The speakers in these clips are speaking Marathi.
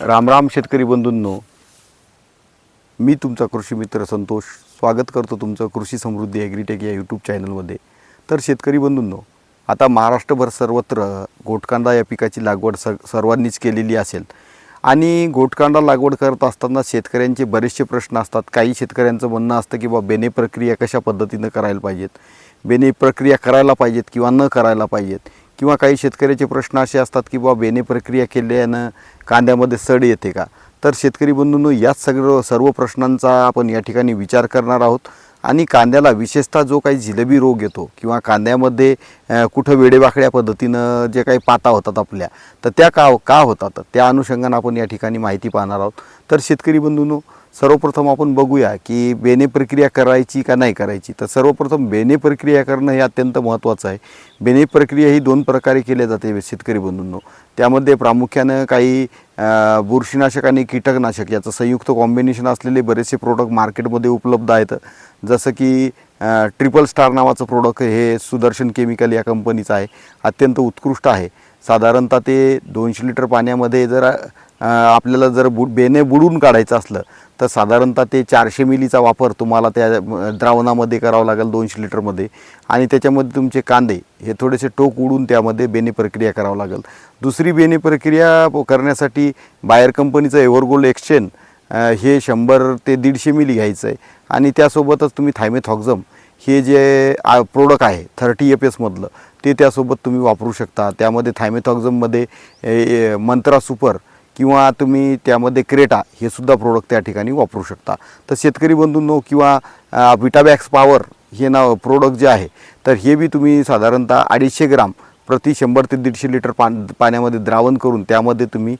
रामराम शेतकरी बंधूंनो मी तुमचा कृषी मित्र संतोष. स्वागत करतो तुमचं कृषी समृद्धी ॲग्रीटेक या यूट्यूब चॅनलमध्ये तर शेतकरी बंधूंनो आता महाराष्ट्रभर सर्वत्र गोटकांदा या पिकाची लागवड स सर्वांनीच केलेली असेल. आणि गोटकांदा लागवड करत असताना शेतकऱ्यांचे बरेचसे प्रश्न असतात. काही शेतकऱ्यांचं म्हणणं असतं की बा बेने प्रक्रिया कशा पद्धतीनं करायला पाहिजेत? बेने प्रक्रिया करायला पाहिजेत किंवा न करायला पाहिजेत? किंवा काही शेतकऱ्याचे प्रश्न असे असतात की बाबा बेने प्रक्रिया केल्यानं कांद्यामध्ये सड येते का? तर शेतकरी बंधूंनो याच सगळं सर्व प्रश्नांचा आपण या ठिकाणी विचार करणार आहोत. आणि कांद्याला विशेषतः जो काही जिलेबी रोग येतो किंवा कांद्यामध्ये कुठं वेडेवाकड्या पद्धतीनं जे काही पाता होतात आपल्या तर त्या का का होतात? त्या अनुषंगानं आपण या ठिकाणी माहिती पाहणार आहोत. तर शेतकरी बंधूंनो सर्वप्रथम आपण बघूया की बेने प्रक्रिया करायची का नाही करायची. तर सर्वप्रथम बेने प्रक्रिया करणं हे अत्यंत महत्त्वाचं आहे. बेने प्रक्रिया ही दोन प्रकारे केल्या जाते शेतकरी बंधूंनो. त्यामध्ये प्रामुख्यानं काही बुरशीनाशक आणि कीटकनाशक याचं संयुक्त कॉम्बिनेशन असलेले बरेचसे प्रोडक्ट मार्केटमध्ये उपलब्ध आहेत. जसं की ट्रिपल स्टार नावाचं प्रोडक्ट हे सुदर्शन केमिकल या कंपनीचं आहे. अत्यंत उत्कृष्ट आहे. साधारणतः ते दोनशे लिटर पाण्यामध्ये जर आपल्याला जर बु बेने बुडून काढायचं असलं तर साधारणतः ते चारशे मिलीचा वापर तुम्हाला त्या द्रावणामध्ये करावा लागेल दोनशे लिटरमध्ये. आणि त्याच्यामध्ये तुमचे कांदे हे थोडेसे टोक उडून त्यामध्ये बेने प्रक्रिया करावं लागेल. दुसरी बेने प्रक्रिया करण्यासाठी बायर कंपनीचं एव्हरगोल्ड एक्सचेंज हे शंभर ते दीडशे मिली घ्यायचं आहे. आणि त्यासोबतच तुम्ही थायमेथॉक्झम हे जे प्रोडक्ट आहे थर्टी एफ एसमधलं ते त्यासोबत तुम्ही वापरू शकता. त्यामध्ये थायमेथॉक्झममध्ये ए- मंत्रा सुपर किंवा तुम्ही त्यामध्ये क्रेटा हे सुद्धा प्रोडक्ट त्या ठिकाणी वापरू शकता. तर शेतकरी बंधूंनो किंवा विटाबॅक्स पॉवर हे नाव प्रोडक्ट जे आहे तर हे बी तुम्ही साधारणतः अडीचशे ग्राम प्रति शंभर ते दीडशे लिटर पान पाण्यामध्ये द्रावण करून त्यामध्ये तुम्ही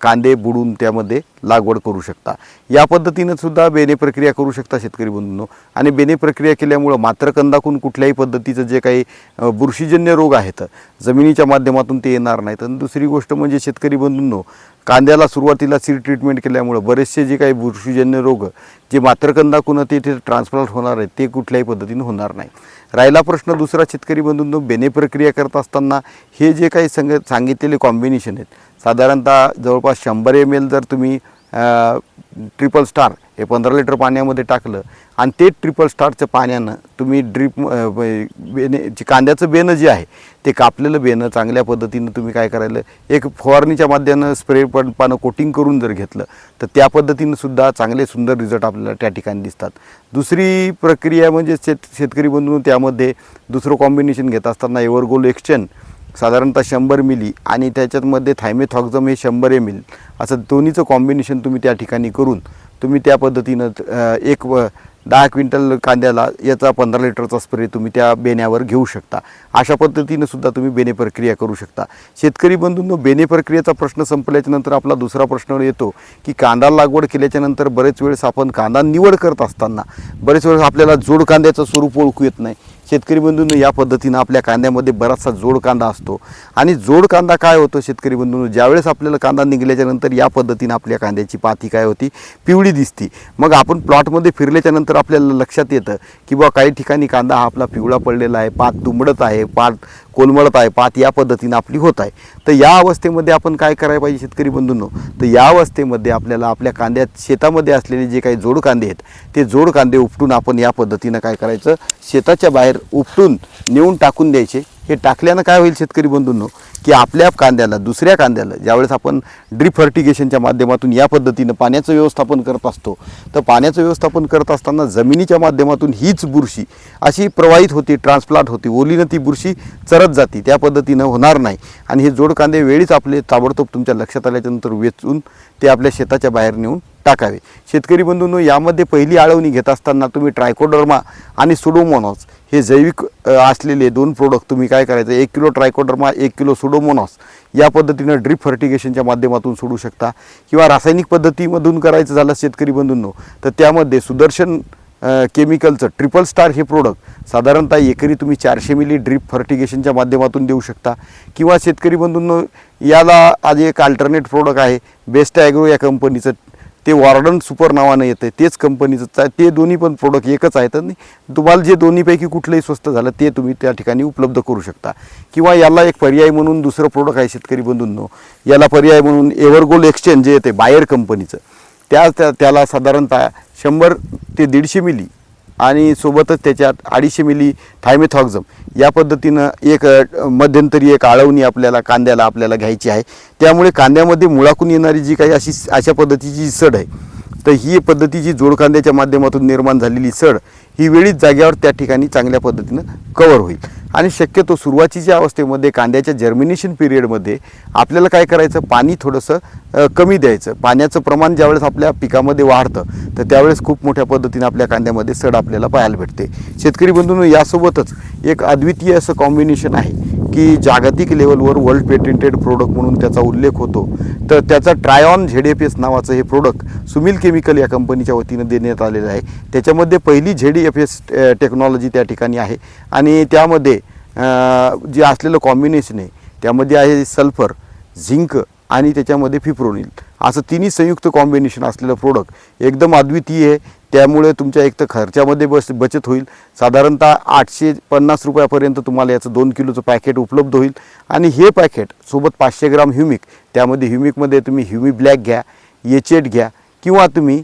कांदे बुडून त्यामध्ये लागवड करू शकता. या पद्धतीनं सुद्धा बेने प्रक्रिया करू शकता शेतकरी बंधूंनो. आणि बेने प्रक्रिया केल्यामुळं मात्र कंदाकून कुठल्याही पद्धतीचं जे काही बुरशीजन्य रोग आहेत जमिनीच्या माध्यमातून ते येणार नाहीत. आणि दुसरी गोष्ट म्हणजे शेतकरी बंधूंनो कांद्याला सुरुवातीला सीड ट्रीटमेंट केल्यामुळं बरेचसे जे काही बुरशीजन्य रोग जे मात्रकंदाकून ते ते ट्रान्सप्लांट होणार आहेत ते कुठल्याही पद्धतीनं होणार नाही. राहिला प्रश्न दुसरा शेतकरी बंधूंनो बेने प्रक्रिया करत असताना हे जे काही संग सांगितलेले कॉम्बिनेशन आहेत साधारणतः जवळपास शंभर एम एल जर तुम्ही ट्रिपल स्टार हे पंधरा लिटर पाण्यामध्ये टाकलं आणि ते ट्रिपल स्टारचं पाण्यानं तुम्ही ड्रीप बेने जे कांद्याचं बेनं जे आहे ते कापलेलं बेनं चांगल्या पद्धतीनं तुम्ही काय करायलं एक फवारणीच्या माध्यमानं स्प्रे पण पानं कोटिंग करून जर घेतलं तर त्या पद्धतीनं सुद्धा चांगले सुंदर रिझल्ट आपल्याला त्या ठिकाणी दिसतात. दुसरी प्रक्रिया म्हणजे शेत शेतकरी बंधू त्यामध्ये दुसरं कॉम्बिनेशन घेत असताना एवरगोल एक्सचेंज साधारणतः शंभर मिली आणि त्याच्यामध्ये थायमेथॉक्झम हे शंभर एम एल असं दोन्हीचं कॉम्बिनेशन तुम्ही त्या ठिकाणी करून तुम्ही त्या पद्धतीनं एक व दहा क्विंटल कांद्याला याचा पंधरा लिटरचा स्प्रे तुम्ही त्या बेण्यावर घेऊ शकता. अशा पद्धतीनं सुद्धा तुम्ही बेने प्रक्रिया करू शकता. शेतकरी बंधूंनो बेने प्रक्रियेचा प्रश्न संपल्याच्यानंतर आपला दुसरा प्रश्न येतो की कांदा लागवड केल्याच्यानंतर बरेच वेळेस आपण कांदा निवड करत असताना बरेच वेळेस आपल्याला जोड कांद्याचं स्वरूप ओळखू येत नाही. शेतकरी बंधूंनो या पद्धतीनं आपल्या कांद्यामध्ये बराचसा जोड कांदा असतो. आणि जोड कांदा काय होतो शेतकरी बंधूंनो ज्यावेळेस आपल्याला कांदा निघल्याच्या नंतर या पद्धतीनं आपल्या कांद्याची पाती काय होती? पिवळी दिसती. मग आपण प्लॉटमध्ये फिरल्याच्या नंतर आपल्याला लक्षात येतं की बा काही ठिकाणी कांदा हा आपला पिवळा पडलेला आहे पात तुंबडत आहे पात कोलमळत आहे पात या पद्धतीनं आपली होत आहे. तर या अवस्थेमध्ये आपण काय करायला पाहिजे शेतकरी बंधूंनो तर या अवस्थेमध्ये आपल्याला आपल्या कांद्यात शेतामध्ये असलेले जे काही जोड कांदे आहेत ते जोड कांदे उपटून आपण या पद्धतीनं काय करायचं? शेताच्या बाहेर उपटून नेऊन टाकून द्यायचे. हे टाकल्यानं काय होईल शेतकरी बंधूंनो? की आपल्या कांद्याला दुसऱ्या कांद्याला ज्यावेळेस आपण ड्रीप फर्टिगेशनच्या माध्यमातून या पद्धतीनं पाण्याचं व्यवस्थापन करत असतो तर पाण्याचं व्यवस्थापन करत असताना जमिनीच्या माध्यमातून हीच बुरशी अशी प्रवाहित होती ट्रान्सप्लांट होती ओलीनं ती बुरशी चरत जाती त्या पद्धतीनं होणार नाही. आणि हे जोड कांदे वेळीच आपले ताबडतोब तुमच्या लक्षात आल्याच्यानंतर वेचून ते आपल्या शेताच्या बाहेर नेऊन टाकावे. शेतकरी बंधूंनो यामध्ये पहिली आळवणी घेत असताना तुम्ही ट्रायकोडर्मा आणि सुडोमोनॉस हे जैविक असलेले दोन प्रोडक्ट तुम्ही काय करायचं? एक किलो ट्रायकोडर्मा एक किलो सुडोमोनॉस या पद्धतीनं ड्रीप फर्टिगेशनच्या माध्यमातून सोडू शकता. किंवा रासायनिक पद्धतीमधून करायचं झालं शेतकरी बंधूंनो तर त्यामध्ये सुदर्शन केमिकलचं ट्रिपल स्टार हे प्रोडक्ट साधारणतः एकरी तुम्ही चारशे मिली ड्रीप फर्टिगेशनच्या माध्यमातून देऊ शकता. किंवा शेतकरी बंधूंनो याला आज एक अल्टरनेट प्रोडक्ट आहे बेस्ट ॲग्रो या कंपनीचं ते वॉर्डन सुपर नावानं येतं आहे तेच कंपनीचं चा- ते दोन्ही पण प्रोडक्ट एकच आहेत आणि तुम्हाला जे दोन्हीपैकी कुठलंही स्वस्त झालं ते तुम्ही त्या ठिकाणी उपलब्ध करू शकता. किंवा याला एक पर्याय म्हणून दुसरं प्रोडक्ट आहे शेतकरी बंधूंनो याला पर्याय म्हणून एव्हरगोल्ड एक्सचेंज जे येते बायर कंपनीचं त्या त्या- त्याला साधारणतः शंभर ते दीडशे मिली आणि सोबतच त्याच्यात अडीचशे मिली थायमेथॉक्झम. या पद्धतीनं एक मध्यंतरी एक आळवणी आपल्याला कांद्याला आपल्याला घ्यायची आहे. त्यामुळे कांद्यामध्ये मुळाकून येणारी जी काही अशी अशा पद्धतीची जी सड आहे तर ही पद्धतीची जी कांद्याच्या माध्यमातून निर्माण झालेली सड ही वेळीच जाग्यावर त्या ठिकाणी चांगल्या पद्धतीनं कवर होईल. आणि शक्यतो सुरुवातीच्या अवस्थेमध्ये कांद्याच्या जर्मिनेशन पिरियडमध्ये आपल्याला काय करायचं? पाणी थोडंसं कमी द्यायचं. पाण्याचं प्रमाण ज्यावेळेस आपल्या पिकामध्ये वाढतं तर त्यावेळेस खूप मोठ्या पद्धतीने आपल्या कांद्यामध्ये सड आपल्याला पाहायला भेटते. शेतकरी बंधूंनो यासोबतच एक अद्वितीय असं कॉम्बिनेशन आहे. की जागतिक लेवलवर वर्ल्ड पेटेंटेड प्रोडक्ट म्हणून त्याचा उल्लेख होतो. तर त्याचा ट्रायॉन झेड एफ एस नावाचं हे प्रोडक्ट सुमिल केमिकल या कंपनीच्या वतीनं देण्यात आलेलं आहे. त्याच्यामध्ये पहिली झेड एफ एस टेक्नॉलॉजी त्या ठिकाणी आहे. आणि त्यामध्ये जे असलेलं कॉम्बिनेशन आहे त्यामध्ये आहे सल्फर झिंक आणि त्याच्यामध्ये फिप्रोनिल असं तिन्ही संयुक्त कॉम्बिनेशन असलेलं प्रोडक्ट एकदम अद्वितीय आहे. त्यामुळे तुमच्या एक तर खर्चामध्ये बस बचत होईल. साधारणतः आठशे पन्नास रुपयापर्यंत तुम्हाला याचं दोन किलोचं पॅकेट उपलब्ध होईल. आणि हे पॅकेट सोबत पाचशे ग्राम ह्युमिक त्यामध्ये ह्युमिकमध्ये तुम्ही ह्युमी ब्लॅक घ्या एचेट घ्या किंवा तुम्ही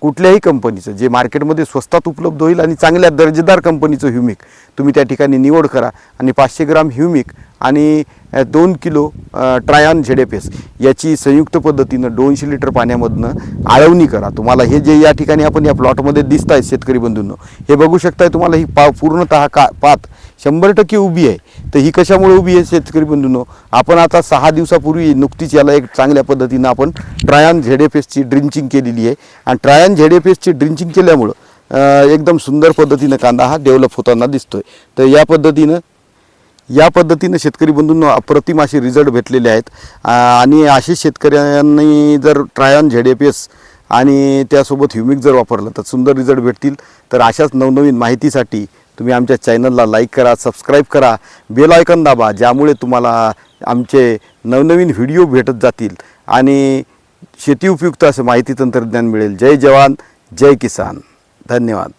कुठल्याही कंपनीचं जे मार्केटमध्ये स्वस्तात उपलब्ध होईल आणि चांगल्या दर्जेदार कंपनीचं ह्युमिक तुम्ही त्या ठिकाणी निवड करा. आणि पाचशे ग्राम ह्युमिक आणि दोन किलो ट्रायन ट्रायॉन झेडेपेस याची संयुक्त पद्धतीनं दोनशे लिटर पाण्यामधनं आळवणी करा. तुम्हाला हे जे या ठिकाणी आपण या प्लॉटमध्ये दिसत आहेत शेतकरी बंधूंनो हे बघू शकताय तुम्हाला ही पा पूर्णतः का पात शंभर टक्के उभी आहे. तर ही कशामुळे उभी आहे शेतकरी बंधूंनो? आपण आता सहा दिवसापूर्वी नुकतीच याला एक चांगल्या पद्धतीनं आपण ट्रायन झेडेफेसची ड्रिंचिंग केलेली आहे. आणि ट्रायन झेडेफेसची ड्रिंचिंग केल्यामुळं एकदम सुंदर पद्धतीनं कांदा हा डेव्हलप होताना दिसतोय. तर या पद्धतीनं या पद्धतीनं शेतकरी बंधूंना अप्रतिम असे रिझल्ट भेटलेले आहेत. आणि असे शेतकऱ्यांनी जर ट्रायन झेड पी एस आणि त्यासोबत ह्युमिक जर वापरलं तर सुंदर रिझल्ट भेटतील. तर अशाच नवनवीन माहितीसाठी तुम्ही आमच्या चॅनलला लाईक करा सबस्क्राईब करा बेल आयकन दाबा ज्यामुळे तुम्हाला आमचे नवनवीन व्हिडिओ भेटत जातील. आणि शेती उपयुक्त असं माहिती तंत्रज्ञान मिळेल. जय जवान जय किसान. धन्यवाद.